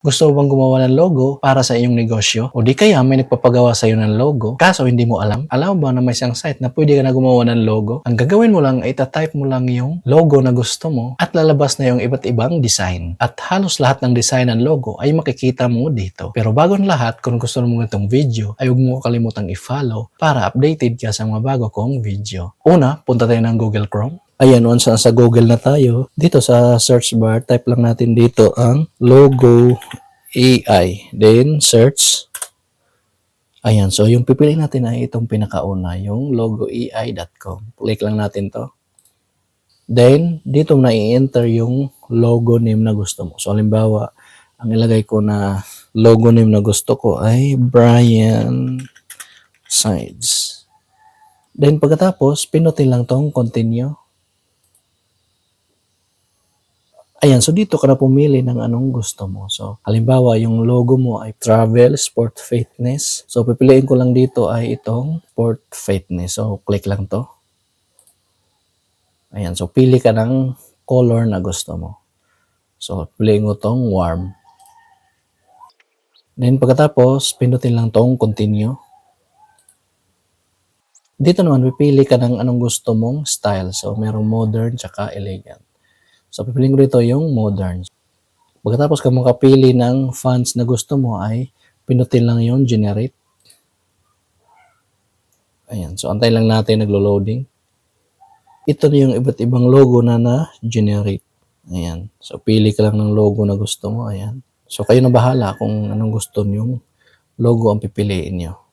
Gusto mo bang gumawa ng logo para sa iyong negosyo? O di kaya may nagpapagawa sa iyo ng logo, kaso hindi mo alam? Alam mo ba na may isang site na pwede ka na gumawa ng logo? Ang gagawin mo lang ay tatype mo lang yung logo na gusto mo at lalabas na yung iba't ibang design. At halos lahat ng design ng logo ay makikita mo dito. Pero bago ang lahat, kung gusto mo itong video, ay huwag mo kalimutang i-follow para updated ka sa mga bago kong video. Una, punta tayo ng Google Chrome. Ayan, once na sa Google na tayo, dito sa search bar, type lang natin dito ang logo AI. Then, search. Ayan, so yung pipiliin natin ay itong pinakauna, yung logoai.com. Click lang natin to. Then, dito na i-enter yung logo name na gusto mo. So, halimbawa, ang ilagay ko na logo name na gusto ko ay Brian Sides. Then, pagkatapos, pinutin lang tong continue. Ayan, so dito ka na pumili ng anong gusto mo. So, halimbawa, yung logo mo ay travel, sport, fitness. So, pipiliin ko lang dito ay itong sport, fitness. So, click lang to. Ayan, so pili ka ng color na gusto mo. So, piliin ko tong warm. Then, pagkatapos, pinutin lang tong continue. Dito naman, pipili ka ng anong gusto mong style. So, merong modern tsaka elegant. So, pipiliin ko dito yung modern. Pagkatapos ka makapili ng fonts na gusto mo ay pinutin lang yung generate. Ayan. So, antay lang natin naglo-loading. Ito na yung iba't ibang logo na na-generate. Ayan. So, pili ka lang ng logo na gusto mo. Ayan. So, kayo na bahala kung anong gusto niyong logo ang pipiliin niyo.